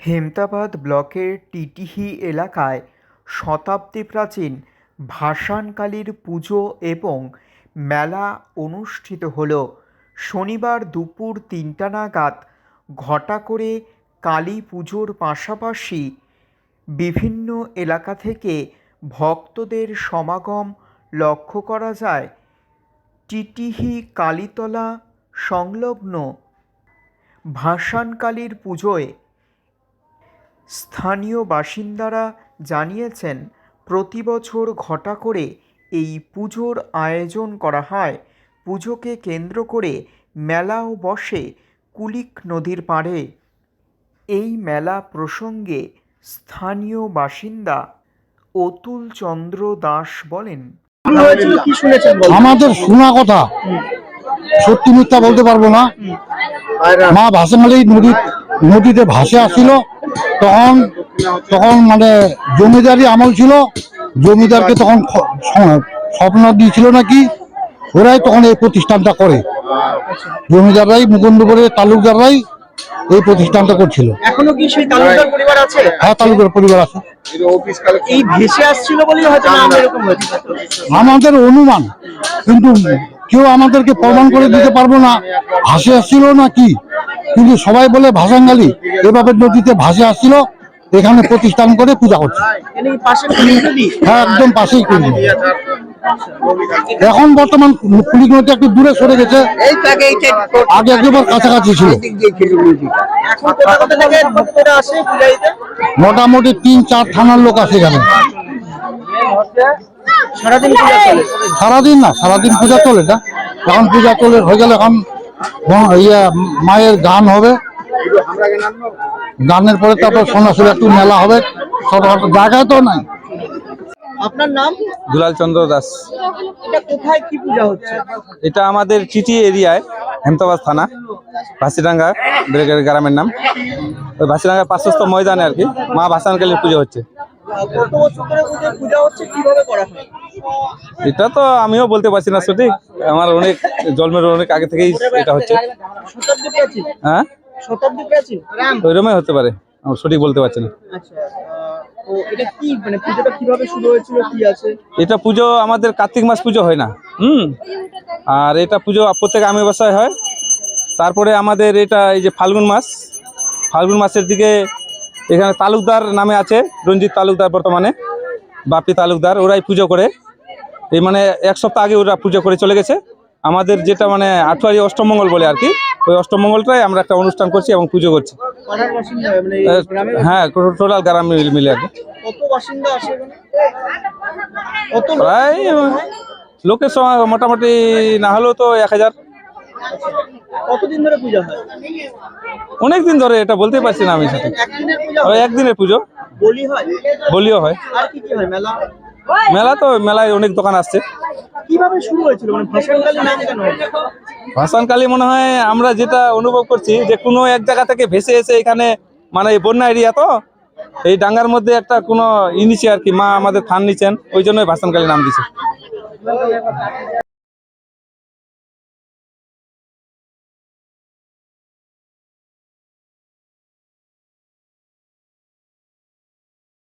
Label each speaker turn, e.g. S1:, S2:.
S1: হেমতাবাদ ব্লকের টিটিহি এলাকায় শতাব্দী প্রাচীন ভাসানকালীর পুজো এবং মেলা অনুষ্ঠিত হল। শনিবার দুপুর তিনটা নাগাদ ঘটা করে কালী পুজোর পাশাপাশি বিভিন্ন এলাকা থেকে ভক্তদের সমাগম লক্ষ্য করা যায়। টিটিহি কালীতলা সংলগ্ন ভাসানকালীর পুজোয় স্থানীয় বাসিন্দারা জানিয়েছেন প্রতি বছর ঘটা করে এই পুজোর আয়োজন করা হয়। পুজোকে কেন্দ্র করে মেলাও বসে কুলিক নদীর পাড়ে। এই মেলা প্রসঙ্গে স্থানীয় বাসিন্দা অতুল চন্দ্র দাস বলেন
S2: কি শুনেছেন
S3: আমাদের শোনা কথা সত্যি মিথ্যা বলতে পারব না। মা ভাসামালি নদী নদীতে ভাসে আসছিল তখন তখন মানে জমিদারি আমল ছিল জমিদারকে তখন স্বপ্ন দিয়েছিল নাকি? ওরাই তখন এই প্রতিষ্ঠানটা করে। জমিদাররাই মুকুন্দপুরে তালুকদাররাই এই প্রতিষ্ঠানটা করছিল।
S2: এখনও কি সেই তালুকদার পরিবার আছে?
S3: হ্যাঁ তালুকদার পরিবার আছে।
S2: এই ভেসে আসছিল বলেই হয়তো এরকম
S3: আমাদের অনুমান কিন্তু কেউ আমাদেরকে প্রমাণ করে দিতে পারব না। ভাসে আসছিল না কি কিন্তু সবাই বলে ভাসাঙ্গালি এভাবে নদীতে ভাসে আসছিল এখানে প্রতিষ্ঠান করে পূজা করছে। হ্যাঁ একদম পাশেই কুলি এখন বর্তমান কুলিক নদী একটু দূরে সরে গেছে। আগে একেবারে কাছাকাছি ছিল। মোটামুটি তিন চার থানার লোক আছে এখানে।
S2: সারাদিন
S3: না সারাদিন পূজা চলে না। এখন পূজা চলে হয়ে গেলে এখন ইয়ে মায়ের গান হবে। গানের পরে তারপর সোনাশুর একটু মেলা হবে। সব জায়গায় তো নাই।
S2: আপনার নাম?
S4: দুলাল চন্দ্র দাস।
S2: এটা কোথায় কি পূজা হচ্ছে?
S4: এটা আমাদের চিটি এরিয়ায় হেমতাবাদ থানা ভাসিডাঙ্গা ব্রেকের গ্রামের নাম। ওই ভাসিডাঙ্গার পার্শ্বস্থ ময়দানে আর কি মা ভাসানকালীর পুজো হচ্ছে।
S2: কত বছর ধরে পূজা হচ্ছে কীভাবে করা হয়?
S4: এটা তো আমিও বলতে পারছি না সঠিক। আমার অনেক জন্মের অনেক আগে থেকেই এটা হচ্ছে। হ্যাঁ? ওইরকমই হতে পারে। আমার সঠিক বলতে পারছি না।
S2: আচ্ছা এটা মানে
S4: এটা পুজো আমাদের কার্তিক মাস পুজো হয় না। হুম? আর এটা পুজো প্রত্যেক অমাবস্যায় হয়। তারপরে আমাদের এটা এই যে ফাল্গুন মাস। ফাল্গুন মাসের দিকে এখানে তালুকদার নামে আছে রঞ্জিত তালুকদার বর্তমানে। বাপি তালুকদার ওরাই পুজো করে। এই মানে এক সপ্তাহ আগে ওরা পুজো করে চলে গেছে। আমাদের যেটা মানে আঠুয়ারি অষ্টমঙ্গল বলে আর কি ওই অষ্টমঙ্গলটাই আমরা একটা অনুষ্ঠান করছি এবং পুজো করছি।
S2: মানে
S4: হ্যাঁ টোটাল গ্রাম মিলে- আর কি। প্রায় লোকের সময় মোটামুটি না হলেও তো এক হাজার।
S2: কতদিন ধরে পূজা হয়?
S4: অনেক দিন ধরে এটা বলতে পারছি না আমি সঠিক।
S2: একদিনের পুজো বলি হয়?
S4: বলিও হয়।
S2: আর কি কি হয়? মেলা
S4: মেলা তো মেলায় অনেক দোকান আসছে।
S2: কীভাবে শুরু হয়েছিল? মানে ভাসানকালী নাম কেন?
S4: ভাসানকালী মনে হয় আমরা যেটা অনুভব করছি যে কোনো এক জায়গা থেকে ভেসে এসে এখানে মানে এই বন্যা এরিয়া তো এই ডাঙ্গার মধ্যে একটা কোনো নিচে আর কি মা আমাদের থান নিচ্ছেন ওই জন্যই ভাসানকালী নাম দিছে।